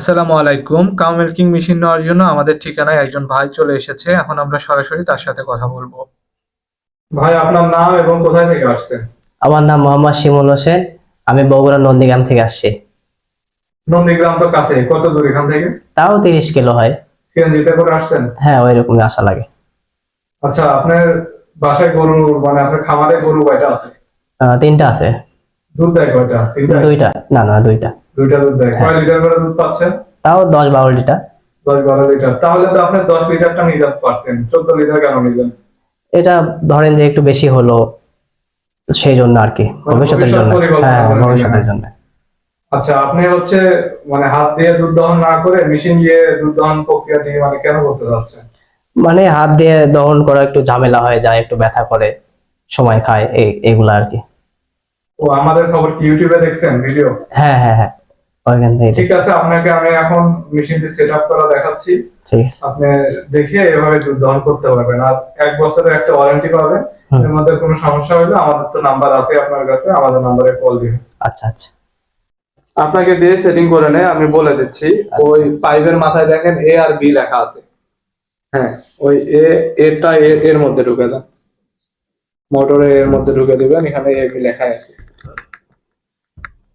আসসালামু আলাইকুম। Cow milking machine নেওয়ার জন্য আমাদের ঠিকানায় একজন ভাই চলে এসেছে। এখন আমরা সরাসরি তার সাথে কথা বলব। ভাই আপনার নাম এবং কোথায় থেকে আসছেন? আমার নাম মোহাম্মদ শিমুল হোসেন। আমি বগুড়া নন্দীগ্রাম থেকে আসছি। নন্দীগ্রাম তো কাছে। কত দূর এখান থেকে? তাও তিরিশ কিলো হয়। সিএনজিতে করে আসছেন? হ্যাঁ ওই রকমই আশা লাগে। আচ্ছা আপনার বাসায় গরু মানে আপনার খামারে গরু কয়টা আছে? তিনটা আছে। দুধ দেয় কয়টা দুইটা। না না দুইটা। দুইটা দুধ দেয় কয় লিটার করে দুধ পাচ্ছেন? তাও দশ বারো লিটার। দশ বারো লিটার। তাহলে তো আপনি দশ লিটারটা পারতেন। চোদ্দ লিটার কেন নিলেন? এটা ধরেন যে একটু বেশি হলো সেই জন্য আর কি মানে ভবিষ্যতের জন্য। হ্যাঁ ভবিষ্যতের জন্য। আচ্ছা আপনি হচ্ছে মানে হাত দিয়ে দুধ দহন না করে মেশিন দিয়ে দুধ দহন প্রক্রিয়া দিয়ে মানে কেন করতে যাচ্ছেন? মানে হাত দিয়ে দহন করা একটু ঝামেলা হয়ে যায় একটু ব্যথা করে সময় খায় এগুলা আর কি। ও আমাদের খবর কি ইউটিউবে দেখছেন ভিডিও? হ্যাঁ হ্যাঁ হ্যাঁ। ওইখান থেকে ঠিক আছে আপনাকে আমি এখন মেশিনটি সেট আপ করা দেখাচ্ছি। ঠিক আছে। আপনি দেখে এভাবে দহন করতে পারবেন। আর এক বছরের একটা ওয়ারেন্টি পাবেন। এর মধ্যে কোনো সমস্যা হলে আমাদের তো নাম্বার আছে আপনার কাছে আমাদের নাম্বারে কল দিবেন। আচ্ছা আচ্ছা। আপনাকে দিয়ে সেটিং করে নেয় আমি বলে দিচ্ছি। আচ্ছা। ওই পাইপের মাথায় দেখেন এ আর বি লেখা আছে। হ্যাঁ ওই এ এরটা এ- এর মধ্যে ঢুকে দেন মোটরে এর মধ্যে ঢুকে দিবেন এখানে এ বি লেখা আছে।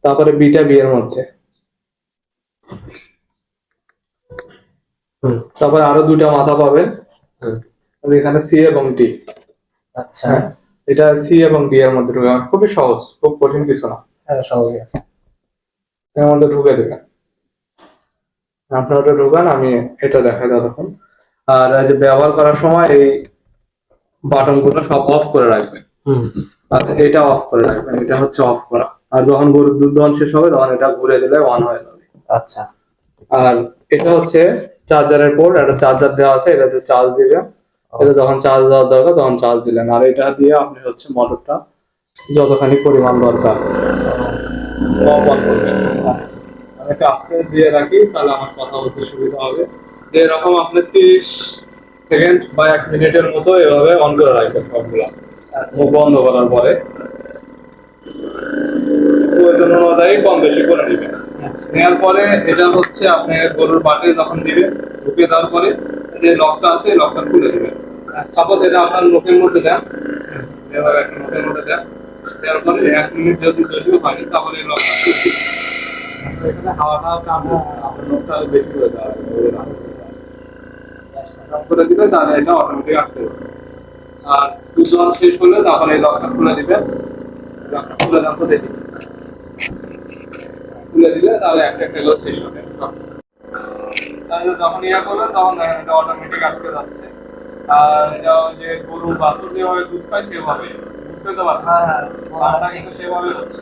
তারপরে বিটা বি এর মধ্যে। তারপরে আরও দুটা মাথা পাবেন এখানে সি এবং ডি আচ্ছা। হ্যাঁ এটা সি এবং ডি এর মধ্যে ঢুকে খুবই সহজ খুব কঠিন কিছু না। হ্যাঁ সহজে এর মধ্যে ঢুকে দেবেন। আপনারা ঢুকান আমি এটা দেখাই ততক্ষণ আর যে ব্যবহার করার সময় এই বাটনগুলো সব অফ করে রাখবেন। আর এটা অফ করে রাখবেন এটা হচ্ছে অফ করা। আর যখন গরুর দুধ দহন শেষ হবে তখন এটা ঘুরে দিলে অন হয়ে যাবে। আচ্ছা। আর এটা হচ্ছে চার্জারের পোর্ট একটা চার্জার দেওয়া আছে এটাতে চার্জ দিবেন এটা যখন চার্জ দেওয়ার দরকার তখন চার্জ দিলেন। আর এটা দিয়ে আপনি হচ্ছে মোটরটা যতখানি পরিমাণ দরকার। একটা আস্তে দিয়ে রাখি তাহলে আমার কথা বলতে সুবিধা হবে। এরকম আপনি তিরিশ সেকেন্ড বা এক মিনিটের মতো এভাবে অন করে রাখবেন সবগুলা বন্ধ করার পরে। প্রয়োজন অনুযায়ী কম বেশি করে নেবেন নেওয়ার পরে এটা হচ্ছে আপনি গরুর বাটে যখন দিবেন ঢুকিয়ে দেওয়ার পরে যে লকটা আছে লকটা খুলে দিবেন সাপোজ এটা আপনার লোকের মধ্যে দেন এভাবে একটা লোকের মধ্যে দেন দেওয়ার পরে এক মিনিট যদি যদিও হয়নি তাহলে লকটা হাওয়াটা আপনার আপনার লোকটা আরও বেশি করে দেওয়া করে তাহলে এটা অটোমেটিক আসতে আর দহন শেষ হলে তারপরে এই লকটা খুলে দিবেন। লকটা খুলে তো দেখি। খুলে দিলে তাহলে একটা একটা লোড শেষ হবে তাহলে যখন ইয়া করবেন তখন দেখেন এটা অটোমেটিক আটকে যাচ্ছে। আর এটা যে গরু বাছুর যেভাবে দুধ পায় সেভাবে। বুঝতে তো পারছেন? পালটা কিন্তু সেভাবে হচ্ছে।